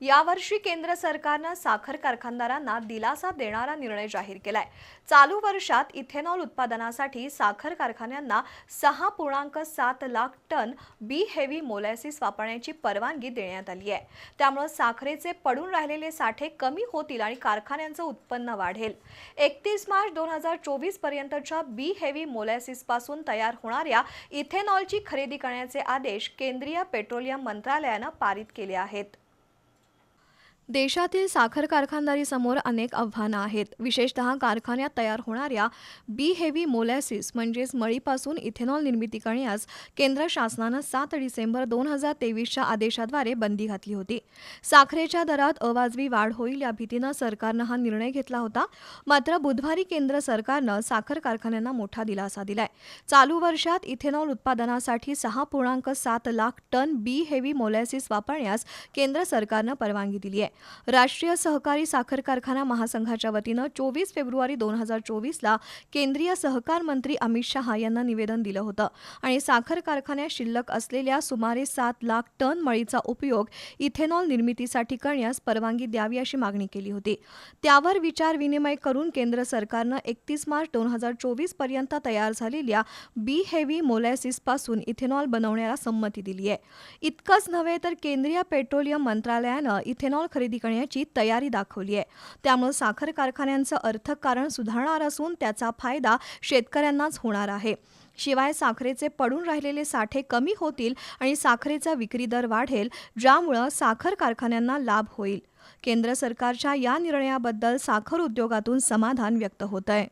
यावर्षी केंद्र सरकारनं साखर कारखानदारांना दिलासा देणारा निर्णय जाहीर केलाय. चालू वर्षात इथेनॉल उत्पादनासाठी साखर कारखान्यांना सहा पूर्णांक सात lakh ton B heavy molasses वापरण्याची परवानगी देण्यात आली आहे. त्यामुळे साखरेचे पडून राहिलेले साठे कमी होतील आणि कारखान्यांचं उत्पन्न वाढेल. एकतीस मार्च दोन हजार चोवीस पर्यंतच्या बी हेवी मोलॅसिसपासून तयार होणाऱ्या इथेनॉलची खरेदी करण्याचे आदेश केंद्रीय पेट्रोलियम मंत्रालयानं पारित केले आहेत. देशातील साखर कारखानदारीसमोर अनेक आव्हानं आहेत. विशेषतः कारखान्यात तयार होणाऱ्या बी हेवी मोलॅसिस म्हणजेच मळीपासून इथेनॉल निर्मिती करण्यास केंद्र शासनानं सात डिसेंबर दोन हजार तेवीसच्या आदेशाद्वारे बंदी घातली होती. साखरेच्या दरात अवाजवी वाढ होईल या भीतीनं सरकारनं हा निर्णय घेतला होता. मात्र बुधवारी केंद्र सरकारनं साखर कारखान्यांना मोठा दिलासा दिलाय. चालू वर्षात इथेनॉल उत्पादनासाठी सहा पूर्णांक सात lakh ton B heavy molasses वापरण्यास केंद्र सरकारनं परवानगी दिली आहे राष्ट्रीय सहकारी साखर कारखाना महासंघाच्या वतीनं चोवीस फेब्रुवारी दोन हजार चोवीसला केंद्रीय सहकार मंत्री अमित शहा यांना निवेदन दिलं होतं. आणि साखर कारखान्यात शिल्लक असलेल्या सुमारे सात लाख टन मळीचा उपयोग इथेनॉल निर्मितीसाठी करण्यास परवानगी द्यावी अशी मागणी केली होती. त्यावर विचार विनिमय करून केंद्र सरकारनं एकतीस मार्च दोन हजार चोवीसपर्यंत तयार झालेल्या बी हेवी मोलॅसिसपासून इथेनॉल बनवण्याला संमती दिली आहे इतकंच नव्हे तर केंद्रीय पेट्रोलियम मंत्रालयानं इथेनॉल खरेदी खरेदी करण्याची तयारी दाखवली आहे. त्यामुळे साखर कारखान्यांचं अर्थकारण सुधारणार असून त्याचा फायदा शेतकऱ्यांनाच होणार आहे. शिवाय साखरेचे पडून राहिलेले साठे कमी होतील आणि साखरेचा विक्री दर वाढेल ज्यामुळं साखर कारखान्यांना लाभ होईल. केंद्र सरकारच्या या निर्णयाबद्दल साखर उद्योगातून समाधान व्यक्त होत आहे